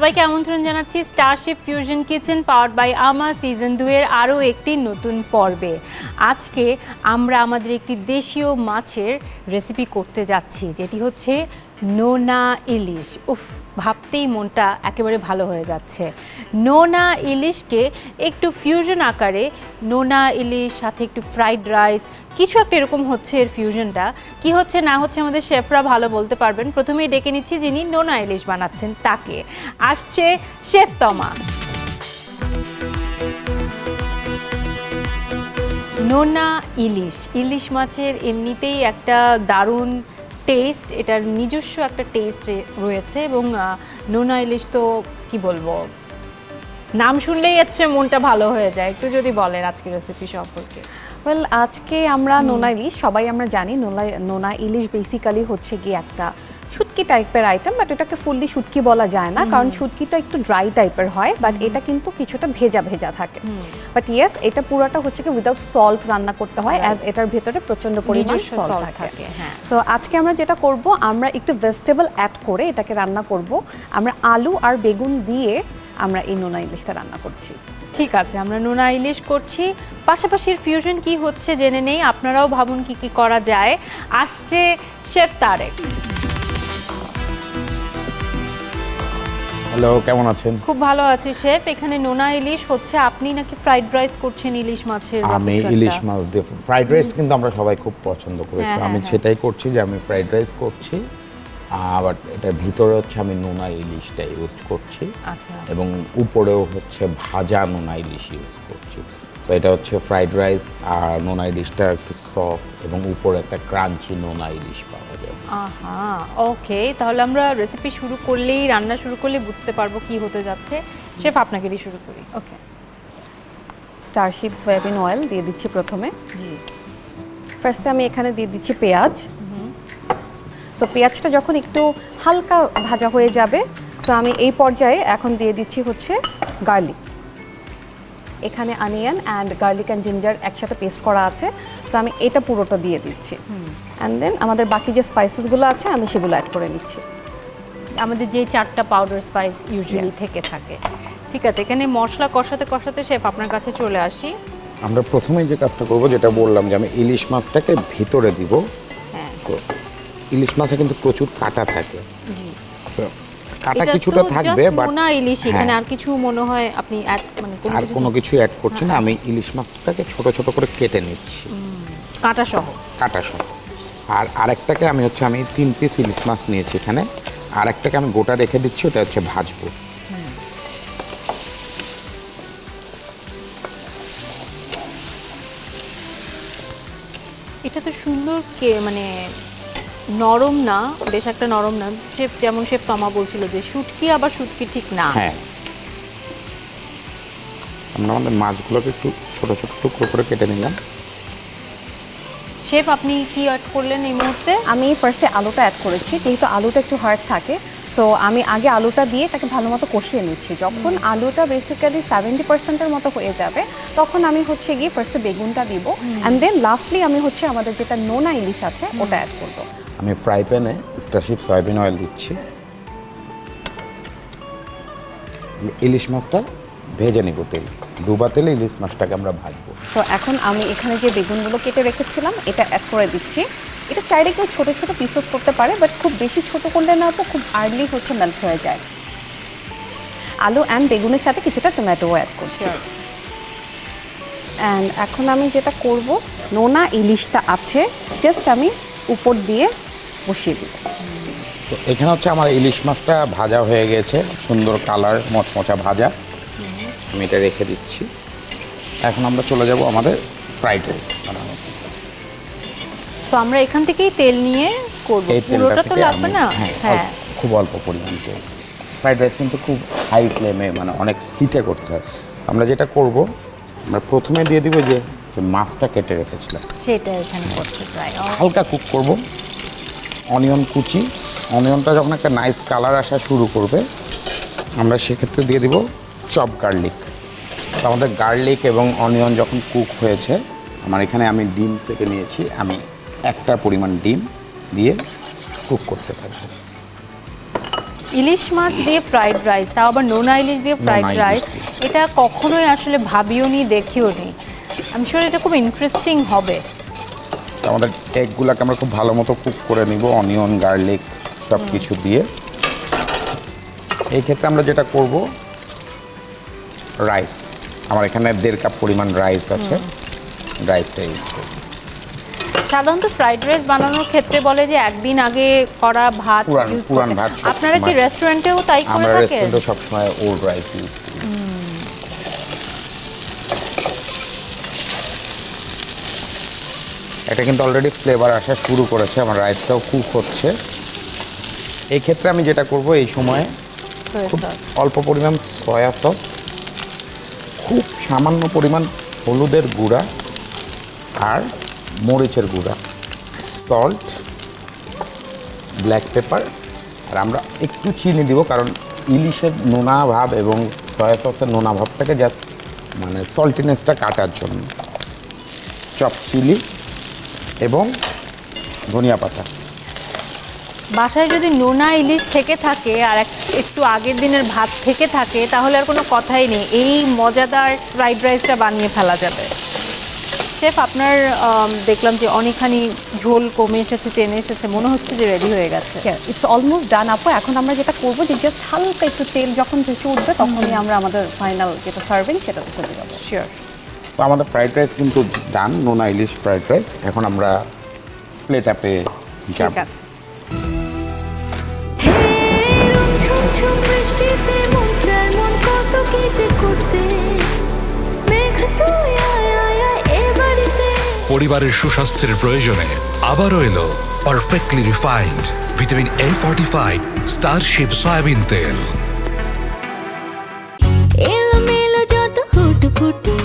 সবাইকে আমন্ত্রণ জানাচ্ছি Starship fusion kitchen power by আমা সিজন দুয়ের আরও একটি নতুন পর্বে। আজকে আমরা আমাদের একটি দেশীয় মাছের রেসিপি করতে যাচ্ছি, যেটি হচ্ছে নোনা ইলিশ। উফ, ভাবতেই মনটা একেবারে ভালো হয়ে যাচ্ছে। নোনা ইলিশকে একটু ফিউশন আকারে নোনা ইলিশ, সাথে একটু ফ্রাইড রাইস কিছু একটা এরকম হচ্ছে এর ফিউশনটা কি হচ্ছে, না হচ্ছে আমাদের শেফরা ভালো বলতে পারবেন। প্রথমেই ডেকে নিচ্ছি যিনি নোনা ইলিশ বানাচ্ছেন, তাকে। আসছে শেফ তমা। নোনা ইলিশ। ইলিশ মাছের এমনিতেই একটা দারুণ টেস্ট এটার নিজস্ব একটা টেস্ট রয়েছে এবং নোনা ইলিশ তো কি বলব? নাম শুনলেই হচ্ছে মনটা ভালো হয়ে যায়। একটু যদি বলেন আজকের রেসিপি সম্পর্কে। ওয়েল আজকে আমরা নোনা ইলিশ সবাই আমরা জানি নোনা নোনা ইলিশ বেসিক্যালি হচ্ছে গিয়ে একটা শুটকি টাইপের আইটেম বাট এটাকে ফুললি শুটকি বলা যায় না কারণ শুটকিটা একটু ড্রাই টাইপের হয় বাট এটা কিন্তু কিছুটা ভেজা ভেজা থাকে। বাট ইয়েস এটা পুরোটা হচ্ছে কি উইদাউট সল্ট রান্না করতে হয় অ্যাজ এটার ভেতরে প্রচণ্ড পরিমাণ সল্ট থাকে। থাকে, হ্যাঁ। তো আজকে আমরা যেটা করব আমরা একটু ভেজিটেবল অ্যাড করে এটাকে রান্না করব। আমরা আলু আর বেগুন দিয়ে আমরা এই নোনা ইলিশটা রান্না করছি। ঠিক আছে আমরা নোনা ইলিশ করছি। পাশাপাশি ফিউশন কি হচ্ছে জেনে নেই আপনারাও ভাবুন কি কি করা যায়। আসছে শেফ তারেক হ্যালো কেমন আছেন? খুব ভালো আছি শেফ। এখানে নোনা ইলিশ হচ্ছে। আপনি নাকি ফ্রাইড রাইস করছেন ইলিশ মাছের আমি ইলিশ মাছ দিয়ে ফ্রাইড রাইস কিন্তু আমরা সবাই খুব পছন্দ করেছি হ্যাঁ, আমি হ্যাঁ, সেটাই করছি যে আমি ফ্রাইড রাইস করছি। আর এটার ভিতরে হচ্ছে আমি নোনা ইলিশটা ইউজ করছি। আচ্ছা। এবং উপরেও হচ্ছে ভাজা নোনা ইলিশ ইউজ করছি। সো এটা হচ্ছে ফ্রাইড রাইস আর নোনা ইলিশটা একটু সফট এবং উপরে একটা ক্রাঞ্চি নোনা ইলিশ পাওয়া যাবে আহা ওকে তাহলে আমরা রেসিপি শুরু করলেই রান্না শুরু করলে বুঝতে পারব কি হতে যাচ্ছে। শেফ আপনাকে দিয়ে শুরু করি। ওকে স্টারশিপ সয়াবিন অয়েল দিয়ে দিচ্ছি প্রথমে। জি। ফার্স্টে আমি এখানে দিয়ে দিচ্ছি পেঁয়াজ। সো পেঁয়াজটা যখন একটু হালকা ভাজা হয়ে যাবে সো আমি এই পর্যায়ে এখন দিয়ে দিচ্ছি হচ্ছে গার্লিক এখানে onion and garlic and ginger একসাথে পেস্ট করা আছে। সো আমি এটা পুরোটা দিয়ে দিচ্ছি। অ্যান্ড দেন আমাদের বাকি যে স্পাইসেসগুলো আছে আমি সেগুলো অ্যাড করে নিচ্ছি। আমাদের যে চারটা পাউডার স্পাইস ইউজুয়ালি থেকে থাকে। ঠিক আছে এখানে মশলা কষাতে কষাতে শেফ আপনার কাছে চলে আসি। আমরা প্রথমেই যে কাজটা করব যেটা বললাম যে আমি ইলিশ মাছটাকে ভিতরে দিব। হ্যাঁ। তো ইলিশ মাছে কিন্তু প্রচুর কাটা থাকে। তো কাটা কিছুটা থাকবে বাট নোনা ইলিশ এখানে হ্যাঁ। আর কিছু মনে হয় আপনি add মানে কোনো আর কোনো কিছু অ্যাড করছি না আমি ইলিশ মাছটাকে ছোট ছোট করে কেটে নিচ্ছি। কাঁটা সহ কাটা সহ আর আরেকটাকে আমি হচ্ছে আমি তিন পিস ইলিশ মাছ নিয়েছি এখানে। আরেকটাকে আমি গোটা রেখে দিচ্ছি ওটা হচ্ছে ভাজবো। এটা তো সুন্দর কে মানে নরম না বেশ একটা নরম না শেফ যেমন শেফ তমা বলছিল যে শুটকি আবার শুটকি ঠিক না। হ্যাঁ। আমরা আমাদের মাছগুলোকে একটু ছোট ছোট টুকরো করে কেটে নিলাম। শেফ আপনি কি অ্যাড করলেন এই মুহূর্তে? আমি ফার্স্টে আলুটা অ্যাড করেছি যেহেতু আলুটা একটু হার্ড থাকে সো আমি আগে আলুটা দিয়ে তাকে ভালো মতো কষিয়ে নিচ্ছি। যখন আলুটা বেসিক্যালি সেভেন্টি পার্সেন্টের মতো হয়ে যাবে তখন আমি হচ্ছে গিয়ে ফার্স্টে বেগুনটা দিব। অ্যান্ড দেন লাস্টলি আমি হচ্ছে আমাদের যেটা নোনা ইলিশ আছে ওটা অ্যাড করব। আমি ফ্রাই প্যানে স্টারশিপ সয়াবিন অয়েল দিচ্ছি। ইলিশ মাছটা ভেজে নিব তেল। ডুবা তেলে ইলিশ মাছটাকে আমরা ভাজবো। তো এখন আমি এখানে যে বেগুনগুলো কেটে রেখেছিলাম এটা অ্যাড করে দিচ্ছি। এটা চাইলে কেউ ছোটো ছোটো পিসেস করতে পারে বাট খুব বেশি ছোট করলে না তো খুব আর্লি হচ্ছে মেল্ট হয়ে যায়। আলু অ্যান্ড বেগুনের সাথে কিছুটা টমেটো অ্যাড করছি। অ্যান্ড এখন আমি যেটা করব নোনা ইলিশটা আছে জাস্ট আমি উপর দিয়ে বসিয়ে দিব তো এখানে হচ্ছে আমার ইলিশ মাছটা ভাজা হয়ে গেছে। সুন্দর কালার মচমচা ভাজা। আমি এটা রেখে দিচ্ছি। এখন আমরা চলে যাব আমাদের ফ্রাইড রাইস বানানো তো আমরা এখান থেকেই তেল নিয়ে করব। পুরোটা তো লাগবে না? হ্যাঁ হ্যাঁ। খুব অল্প পরিমাণ তেল। ফ্রাইড রাইস কিন্তু খুব হাই ফ্লেমে মানে অনেক হিটে করতে হয়। আমরা যেটা করব আমরা প্রথমে দিয়ে দিব যে যে মাছটা কেটে রেখেছিলাম। সেটা এখানে করতে চাই হালকা কুক করব। অনিয়ন কুচি। অনিয়নটা যখন একটা নাইস কালার আসা শুরু করবে আমরা সেক্ষেত্রে দিয়ে দিব চপ গার্লিক তো আমাদের গার্লিক এবং অনিয়ন যখন কুক হয়েছে আমার এখানে আমি ডিম থেকে নিয়েছি আমি একটা পরিমাণ ডিম দিয়ে কুক করতে থাকব। ইলিশ মাছ দিয়ে ফ্রাইড রাইস তাও আবার নোনা ইলিশ দিয়ে ফ্রাইড রাইস এটা কখনোই আসলে ভাবিও নি দেখিও নি। আমি শিওর এটা খুব ইন্টারেস্টিং হবে। আমাদের এগগুলোকে আমরা খুব ভালো মতো কুক করে নিব অনিয়ন গার্লিক সব কিছু দিয়ে। এই ক্ষেত্রে আমরা যেটা করব রাইস আমার এখানে দেড় কাপ পরিমাণ রাইস আছে। রাইসটা ইউজ করব। সাধারণত ফ্রাইড রাইস বানানোর ক্ষেত্রে বলে যে একদিন আগে করা ভাত পুরান-। ভাত আপনারা কি রেস্টুরেন্টেও তাই করে থাকেন? আমরা রেস্টুরেন্টে সবসময় ওল্ড রাইস ইউজ করি। এটা কিন্তু অলরেডি ফ্লেভার আসা শুরু করেছে আমার রাইসটাও কুক হচ্ছে। এই ক্ষেত্রে আমি যেটা করব এই সময়ে খুব অল্প পরিমাণ সয়া সস খুব সামান্য পরিমাণ হলুদের গুঁড়া আর মরিচের গুঁড়া সল্ট ব্ল্যাক পেপার আর আমরা একটু চিনি দিব কারণ ইলিশের নোনা ভাব এবং সয়া সসের নোনা ভাবটাকে জাস্ট মানে সল্টিনেসটা কাটার জন্য। চপ চিলি এবং ধনিয়া পাতা। বাসায় যদি নোনা ইলিশ থেকে থাকে আর একটু আগের দিনের ভাত থেকে থাকে তাহলে আর কোনো কথাই নেই। এই মজাদার ফ্রাইড রাইসটা বানিয়ে ফেলা যাবে। শেফ আপনার দেখলাম যে অনেকখানি ঝোল কমে এসেছে টেনে এসেছে। মনে হচ্ছে যে রেডি হয়ে গেছে। ইটস অলমোস্ট ডান আপু। এখন আমরা যেটা করব যে জাস্ট হালকা একটু তেল যখন ভেসে উঠবে তখনই আমরা আমাদের ফাইনাল যেটা সার্ভিং সেটাতে চলে যাব। শিওর তো আমাদের ফ্রাইড রাইস কিন্তু ডান নোনা ইলিশ ফ্রাইড রাইস এখন আমরা প্লেট আপে যাব। পরিবারের সুস্বাস্থ্যের প্রয়োজনে আবারও এলো perfectly refined vitamin A fortified Starship soybean তেল। এলোমেলো যত হুটফুটি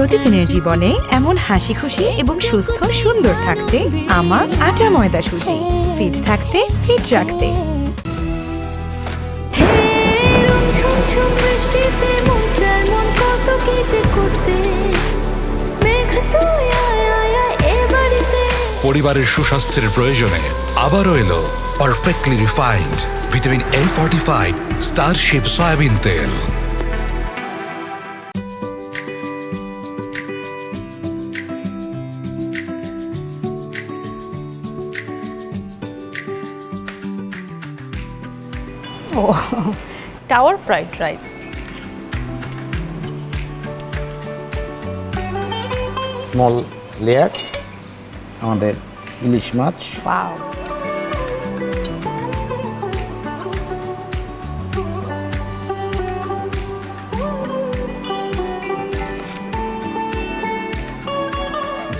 প্রতিদিনের জীবনে এমন হাসি খুশি এবং সুস্থ সুন্দর থাকতে আমার আটা ময়দা সুজি। ফিট থাকতে ফিট রাখতে। মন মন পরিবারের সুস্বাস্থ্যের প্রয়োজনে আবারও এলো perfectly refined vitamin A fortified Starship soybean তেল। ফ্রাইড রাইস স্মল লেয়ার আমাদের ইলিশ মাছ ওয়াও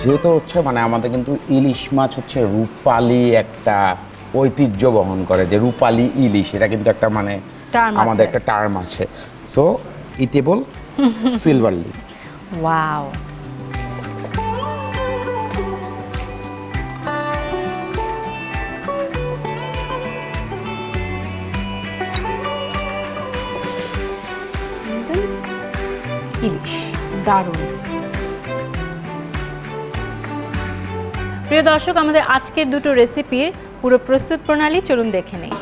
যেহেতু হচ্ছে মানে আমাদের কিন্তু ইলিশ মাছ হচ্ছে রূপালি একটা ঐতিহ্য বহন করে যে রূপালি ইলিশ এটা কিন্তু একটা মানে আমাদের একটা টার্ম আছে। So edible silver leaf wow ইলিশ দারুণ। প্রিয় দর্শক আমাদের আজকের দুটো রেসিপির পুরো প্রস্তুত প্রণালী চলুন দেখে নেই।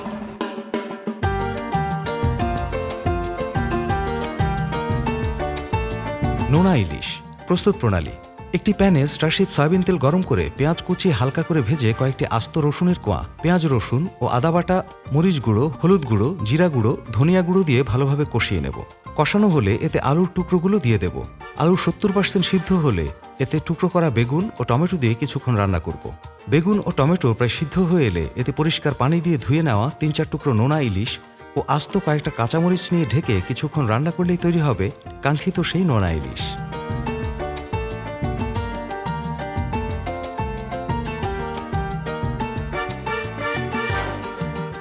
নোনা ইলিশ, প্রস্তুত প্রণালী। একটি প্যানে স্টারশিপ সয়াবিন তেল গরম করে পেঁয়াজ কুচি হালকা করে ভেজে কয়েকটি আস্ত রসুনের কোয়া, পেঁয়াজ রসুন ও আদা বাটা, মরিচ গুঁড়ো, হলুদ গুঁড়ো, জিরা গুঁড়ো, ধনিয়া গুঁড়ো দিয়ে ভালোভাবে কষিয়ে নেব। কষানো হলে এতে আলুর টুকরোগুলো দিয়ে দেব। আলুর সত্তর পার্সেন্ট সিদ্ধ হলে এতে টুকরো করা বেগুন ও টমেটো দিয়ে কিছুক্ষণ রান্না করব। বেগুন ও টমেটো প্রায় সিদ্ধ হয়ে এলে এতে পরিষ্কার পানি দিয়ে ধুয়ে নেওয়া তিন চার টুকরো নোনা ইলিশ ও আস্ত কয়েকটা কাঁচামরিচ নিয়ে ঢেকে কিছুক্ষণ রান্না করলেই তৈরি হবে কাঙ্ক্ষিত সেই নোনা ইলিশ।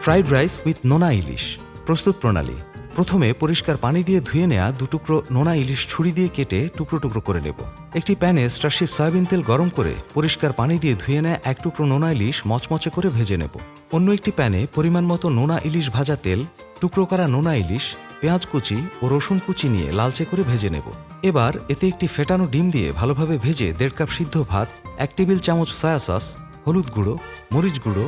ফ্রাইড রাইস উইথ নোনা ইলিশ, প্রস্তুত প্রণালী। প্রথমে পরিষ্কার পানি দিয়ে ধুয়ে নেওয়া দুটুকরো নোনা ইলিশ ছুরি দিয়ে কেটে টুকরো টুকরো করে নেব। একটি প্যানে স্টারশিপ সয়াবিন তেল গরম করে পরিষ্কার পানি দিয়ে ধুয়ে নেওয়া এক টুকরো নোনা ইলিশ মচমচে করে ভেজে নেব। অন্য একটি প্যানে পরিমাণ মতো নোনা ইলিশ ভাজা তেল, টুকরো করা নোনা ইলিশ, পেঁয়াজ কুচি ও রসুন কুচি নিয়ে লালচে করে ভেজে নেব। এবার এতে একটি ফেটানো ডিম দিয়ে ভালোভাবে ভেজে দেড় কাপ সিদ্ধ ভাত, এক টেবিল চামচ সয়া সস, হলুদ গুঁড়ো, মরিচ গুঁড়ো,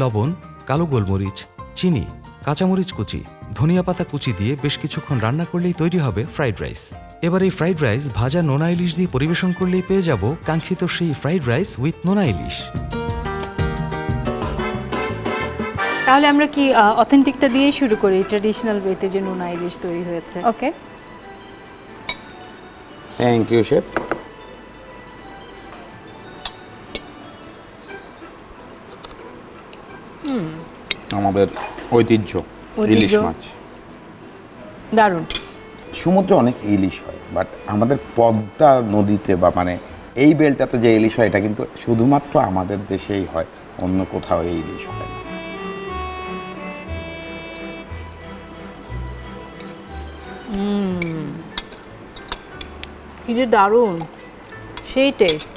লবণ, কালো গোলমরিচ, চিনি, কাঁচামরিচ কুচি, ধনিয়া পাতা কুচি দিয়ে বেশ কিছুক্ষণ রান্না করলেই তৈরি হবে ফ্রাইড রাইস। এবার এই ফ্রাইড রাইস ভাজা নোনা ইলিশ দিয়ে পরিবেশন করলেই পেয়ে যাব কাঙ্ক্ষিত সেই ফ্রাইড রাইস উইথ নোনা ইলিশ। তাহলে আমরা কি অথেন্টিকটা দিয়ে শুরু করি? ট্র্যাডিশনাল ওয়েতে যে নোনা ইলিশ তৈরি হয়েছে। ওকে থ্যাংক ইউ শেফ আমাদের ঐতিহ্য ঐতিহ্য। ইলিশ মাছ। দারুণ। সমুদ্রে অনেক ইলিশ হয় বাট আমাদের পদ্মা নদীতে বা মানে এই বেলটাতে যে ইলিশ হয় এটা কিন্তু শুধুমাত্র আমাদের দেশেই হয় অন্য কোথাও এই ইলিশ হয় কি যে দারুণ। সেই টেস্ট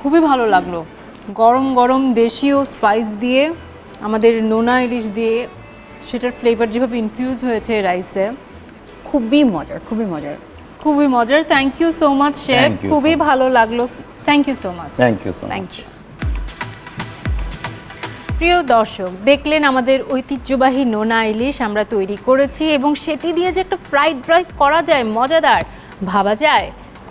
খুবই ভালো লাগল। গরম গরম দেশীয় স্পাইস দিয়ে আমাদের নোনা ইলিশ দিয়ে সেটার ফ্লেভার যেভাবে ইনফিউজ হয়েছে রাইসে খুবই মজার খুবই মজার। খুবই মজার। Thank you so much chef খুবই ভালো লাগল। Thank you so much thank you so much. প্রিয় দর্শক, দেখলেন আমাদের ঐতিহ্যবাহী নোনা ইলিশ আমরা তৈরি করেছি এবং সেটি দিয়ে যে একটা ফ্রাইড রাইস করা যায়, মজাদার, ভাবা যায়,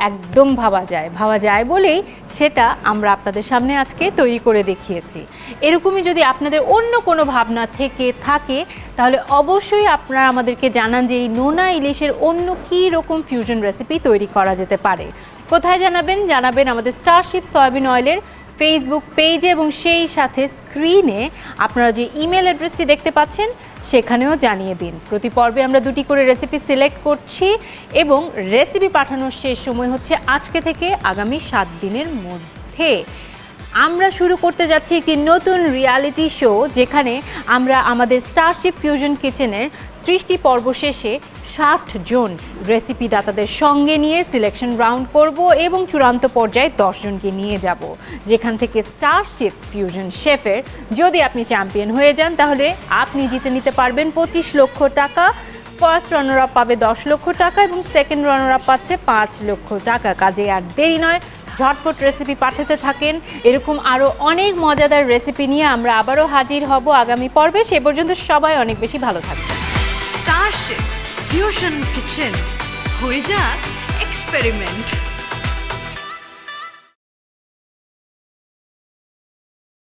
একদম ভাবা যায়। ভাবা যায় বলেই সেটা আমরা আপনাদের সামনে আজকে তৈরি করে দেখিয়েছি। এরকমই যদি আপনাদের অন্য কোনো ভাবনা থেকে থাকে, তাহলে অবশ্যই আপনারা আমাদেরকে জানান যে এই নোনা ইলিশের অন্য কী রকম ফিউশন রেসিপি তৈরি করা যেতে পারে। কোথায় জানাবেন? জানাবেন আমাদের স্টারশিপ সয়াবিন অয়েলের ফেসবুক পেজে এবং সেই সাথে স্ক্রিনে আপনারা যে ইমেল অ্যাড্রেসটি দেখতে পাচ্ছেন, সেখানেও জানিয়ে দিন। প্রতি পর্বে আমরা দুটি করে রেসিপি সিলেক্ট করছি এবং রেসিপি পাঠানোর শেষ সময় হচ্ছে আজকে থেকে আগামী সাত দিনের মধ্যে। আমরা শুরু করতে যাচ্ছি একটি নতুন রিয়ালিটি শো যেখানে আমরা আমাদের স্টারশিপ ফিউশন কিচেনের ত্রিশটি পর্ব শেষে ষাট জন রেসিপি দাতাদের সঙ্গে নিয়ে সিলেকশন রাউন্ড করব এবং চূড়ান্ত পর্যায়ে দশজনকে নিয়ে যাব। যেখান থেকে স্টার স্টারশিপ ফিউশন শেফের যদি আপনি চ্যাম্পিয়ন হয়ে যান, তাহলে আপনি জিতে নিতে পারবেন পঁচিশ লক্ষ টাকা। ফার্স্ট রানার আপ পাবে দশ লক্ষ টাকা এবং সেকেন্ড রানার আপ পাচ্ছে পাঁচ লক্ষ টাকা। কাজে আর দেরি নয়, ঝটপট রেসিপি পাঠাতে থাকেন। এরকম আরও অনেক মজাদার রেসিপি নিয়ে আমরা আবারও হাজির হব আগামী পর্বে। সে পর্যন্ত সবাই অনেক বেশি ভালো থাকবে স্টারশিপ ফিউশন কিচেন হয়ে যাক এক্সপেরিমেন্ট